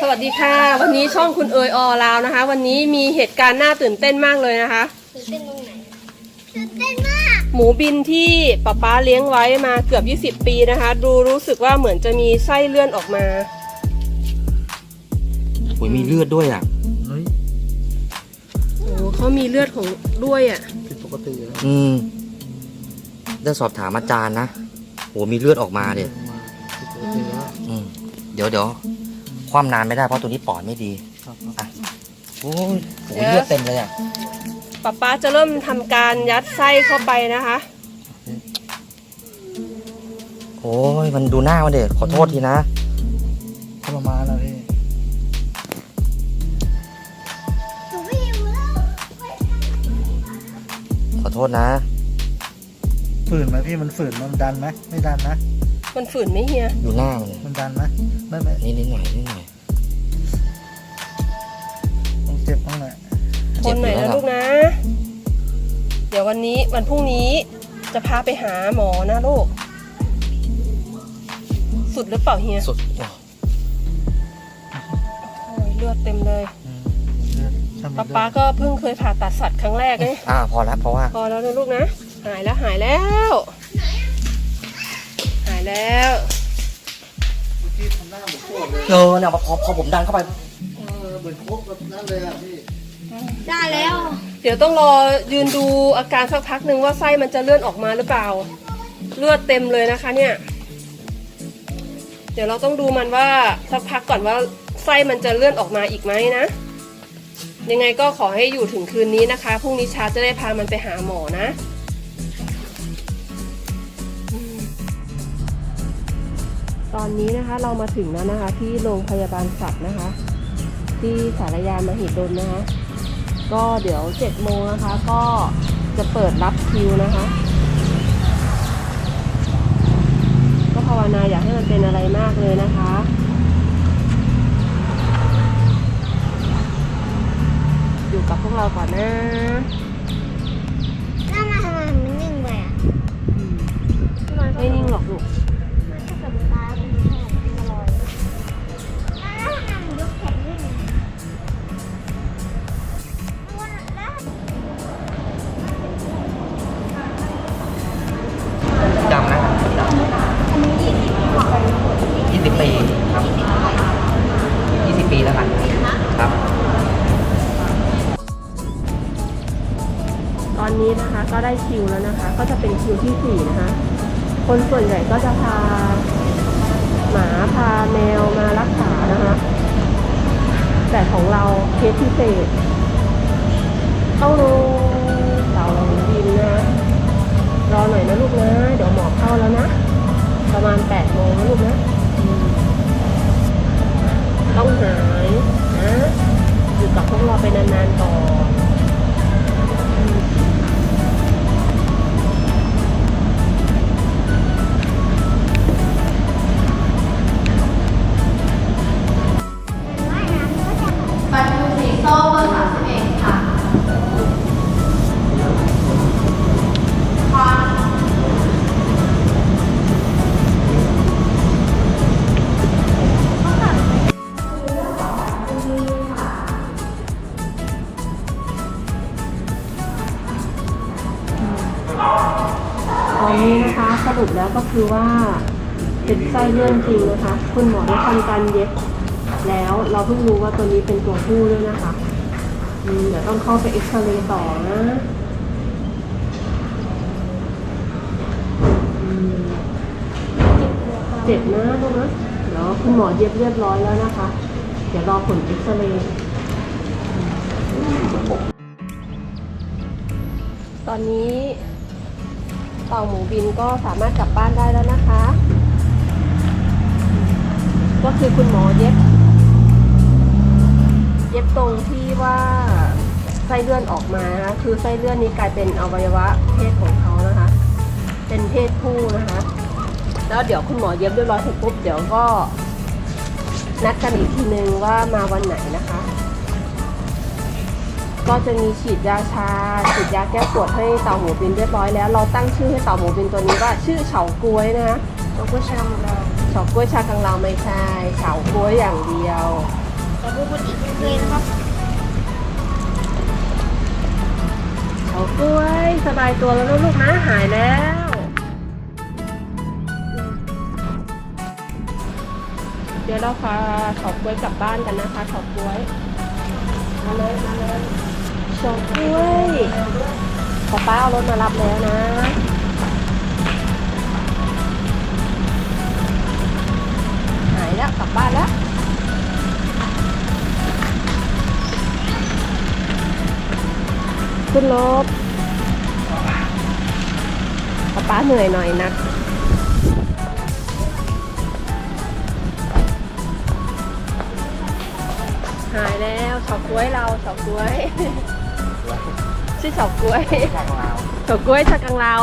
สวัสดีค่ะ วันนี้ช่องคุณเอยออลาวนะคะ วันนี้มีเหตุการณ์น่าตื่นเต้นมากเลยนะคะ ตื่นเต้นตรงไหนตื่นเต้นมากหมูบินที่ป๊าป๊าเลี้ยงไว้มาเกือบ 20 ปีนะคะ ดูรู้สึกว่าเหมือนจะมีไส้เลื่อนออกมา โอ้ยมีเลือดด้วยอะ เฮ้ยโอ้เขามีเลือดของด้วยอะ ผิดปกติเลยอืมได้สอบถามอาจารย์นะโหมีเลือดออกมาเด็มาผิดปกติแล้วอืมเดี๋ยวเดี๋ยว ความนานไม่ได้เพราะตัวนี้ปอดไม่ดีครับอะโอ้ยโหเดี๋ยวเลือดเต็มเลยอะป๊าป๊าจะเริ่มทำการยัดไส้เข้าไปนะคะ โอ้ยมันดูหน้ามันเด็ขอโทษทีนะ ทรมานนะพี่หนูไม่หิวแล้วขอโทษนะ ฝืนไหมพี่มันฝืนมันดันไหมไม่ดันนะ มันฝืนไหมเฮีย ดูหน้ามันเลยมันดันไหมไม่ไม่นิดนิดหน่อยนิดหน่อยต้องเจ็บบ้างแหละทนหน่อยเจ็บอยู่แล้นะวลูกนะ เดี๋ยววันนี้วันพรุ่งนี้จะพาไปหาหมอนะลูก สุดหรือเปล่าเฮียสุดโอ้โอ้ยเลือดเต็มเลยอืมเลือดถ้มีป๊าเลือดป๊าก็เพิ่งเคยผ่าตัดสัตว์ครั้งแรกเลยอ่าพอแล้วเพราะว่า พอแล้วนะลูกนะ หายแล้วหายแล้วหายแล้วพี่ทำหน้าเหมือนโคตรเลยเออเนี่ยพอพอผมดันเข้าไป เออเหมือนโคตรแบบนั้นเลยอะพี่ได้แล้ว เดี๋ยวต้องรอยืนดูอาการสักพักหนึ่งว่าไส้มันจะเลื่อนออกมาหรือเปล่า เลือดเต็มเลยนะคะเนี่ย เดี๋ยวเราต้องดูมันว่าสักพักก่อนว่าไส้มันจะเลื่อนออกมาอีกไหมนะ ยังไงก็ขอให้อยู่ถึงคืนนี้นะคะพรุ่งนี้เช้าจะได้พามันไปหาหมอนะ ตอนนี้นะคะเรามาถึงแล้วนะคะ ที่โรงพยาบาลสัตว์นะคะ ที่สารยามหิดลนะคะ ก็เดี๋ยวเจ็ดโมงนะคะ ก็จะเปิดรับคิวนะคะ ก็ภาวนาอยากให้มันเป็นอะไรมากเลยนะคะอยู่กับพวกเราก่อนนะ อนนี้นะคะก็ได้คิวแล้วนะคะ ก็จะเป็นคิวที่สี่นะคะ คนส่วนใหญ่ก็จะพาหมาพาแมวมารักษานะคะ แต่ของเราเคสพิเศษต้องลงเสาบินนะรอหน่อยนะลูกนะ เดี๋ยวหมอเข้าแล้วนะ ประมาณแปดโมงนะลูกนะ ตอนนี้นะคะสรุปแล้วก็คือว่าเป็นไส้เลื่อนจริงนะคะ คุณหมอได้ทำการเย็บแล้วเราเพิ่งรู้ว่าตัวนี้เป็นตัวผู้ด้วยนะคะเดี๋ยวต้องเข้าไปเอ็กซเรย์ต่อนะเจ็บนะลูกนะเดี๋ยวคุณหมอเย็บเรียบร้อยแล้วนะคะ เดี๋ยวรอผลเอ็กซเรย์ตอนนี้ เต่าหมูบินก็สามารถกลับบ้านได้แล้วนะคะ ก็คือคุณหมอเย็บ เย็บตรงที่ว่าไส้เลื่อนออกมานะคะคือไส้เลื่อนนี้กลายเป็นอวัยวะเพศของเขานะคะ เป็นเพศผู้นะคะ แล้วเดี๋ยวคุณหมอเย็บเรียบร้อยเสร็จปุ๊บเดี๋ยวก็นัดกันอีกทีนึงว่ามาวันไหนนะคะ ก็จะมีฉีดยาชา ฉีดยาแก้ปวดให้เต่าหมูบินเรียบร้อยแล้ว เราตั้งชื่อให้เต่าหมูบินตัวนี้ว่าชื่อเฉากล้วยนะคะเราก็ชาของเราเฉากล้วยชากังลาวไม่ใช่เฉากล้วยอย่างเดียวกับบูบูติเลยนะครับเอากล้วยสบายตัวแล้วลูกนะหายแล้วเดี๋ยวเราพาเฉาก๊วยกลับบ้านกันนะคะเฉาก๊วยมาเลยมาเลย เฉาก๊วยขอป้าเอารถมารับแล้วนะ หายแล้วกลับบ้านแล้วขึ้นรถป้าป้าเหนื่อยหน่อยนะหายแล้วเฉาก๊วยเราเฉาก๊วย ชื่อเฉาก๊วยข้างลาว เฉาก๊วยชากังลาว